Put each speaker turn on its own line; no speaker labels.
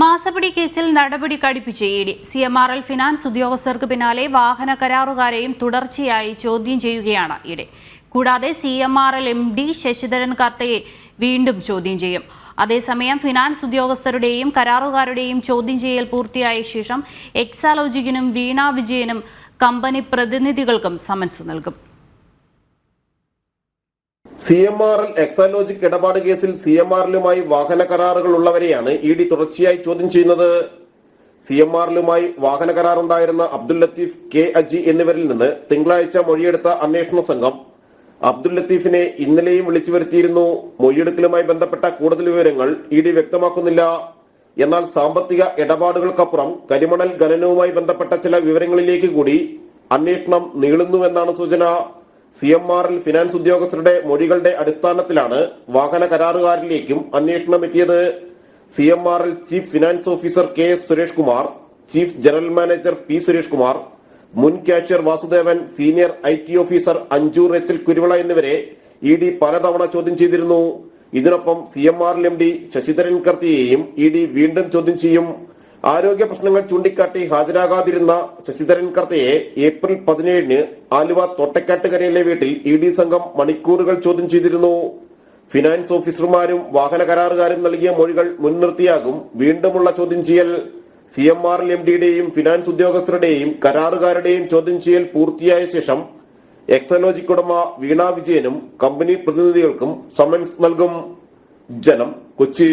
മാസപ്പടി കേസിൽ നടപടി കടുപ്പിച്ച് E D. C M R L finance ഉദ്യോഗസ്ഥർക്ക് പിന്നാലെ വാഹന കരാറുകാരെയും തുടർച്ചയായി ചോദ്യം ചെയ്യുകയാണ് ഇ ഡി. കൂടാതെ C M R L M D Sasidharan കർത്തയെ വീണ്ടും ചോദ്യം ചെയ്യും. അതേസമയം ഫിനാൻസ് ഉദ്യോഗസ്ഥരുടെയും കരാറുകാരുടെയും ചോദ്യം ചെയ്യൽ പൂർത്തിയായ ശേഷം എക്സാലോജിക്കിനും വീണാ വിജയനും കമ്പനി പ്രതിനിധികൾക്കും സമൻസ് നൽകും.
C M R L Exalogic ഇടപാട് കേസിൽ സി എം ആറിലുമായി വാഹന കരാറുകൾ ഉള്ളവരെയാണ് ഇ ഡി തുടർച്ചയായി ചോദ്യം ചെയ്യുന്നത്. സി എം ആറിലുമായി വാഹന കരാറുണ്ടായിരുന്ന അബ്ദുൽ ലത്തീഫ് കെ അജി എന്നിവരിൽ നിന്ന് തിങ്കളാഴ്ച മൊഴിയെടുത്ത അന്വേഷണ സംഘം അബ്ദുൽ ലത്തീഫിനെ ഇന്നലെയും വിളിച്ചു വരുത്തിയിരുന്നു. മൊഴിയെടുക്കലുമായി ബന്ധപ്പെട്ട കൂടുതൽ വിവരങ്ങൾ ഇ ഡി വ്യക്തമാക്കുന്നില്ല. എന്നാൽ സാമ്പത്തിക ഇടപാടുകൾക്കപ്പുറം കരിമണൽ ഖനനവുമായി ബന്ധപ്പെട്ട ചില വിവരങ്ങളിലേക്ക് കൂടി അന്വേഷണം നീളുന്നുവെന്നാണ് സൂചന. സി എം ആറിൽ ഫിനാൻസ് ഉദ്യോഗസ്ഥരുടെ മൊഴികളുടെ അടിസ്ഥാനത്തിലാണ് വാഹന കരാറുകാരിലേക്കും അന്വേഷണം എത്തിയത്. സി എം ആറിൽ chief finance officer K S Suresh Kumar chief general manager P Suresh Kumar മുൻ cashier Vasudevan senior I T officer Anju Rachel Kuruvila എന്നിവരെ ഇ ഡി പലതവണ ചോദ്യം ചെയ്തിരുന്നു. ഇതിനൊപ്പം സി എം ആറിൽ എം ഡി ശശിധരൻ കർത്തിയെയും ഇ ഡി വീണ്ടും ചോദ്യം ചെയ്യും. ആരോഗ്യ പ്രശ്നങ്ങൾ ചൂണ്ടിക്കാട്ടി ഹാജരാകാതിരുന്ന ശശിധരൻ കർത്തയെ ഏപ്രിൽ പതിനേഴിന് ആലുവ തോട്ടക്കാട്ടുകരയിലെ വീട്ടിൽ ഇ ഡി സംഘം മണിക്കൂറുകൾ ചോദ്യം ചെയ്തിരുന്നു. ഫിനാൻസ് ഓഫീസർമാരും വാഹന കരാറുകാരും നൽകിയ മൊഴികൾ മുൻനിർത്തിയാകും വീണ്ടുമുള്ള ചോദ്യം ചെയ്യൽ. സി എം ആർ എം ഡിയുടെയും ഫിനാൻസ് ഉദ്യോഗസ്ഥരുടെയും കരാറുകാരുടെയും ചോദ്യം ചെയ്യൽ പൂർത്തിയായ ശേഷം എക്സലോജിക് ഉടമ വീണ വിജയനും കമ്പനി പ്രതിനിധികൾക്കും സമൻസ് നൽകും. ജനം കൊച്ചി.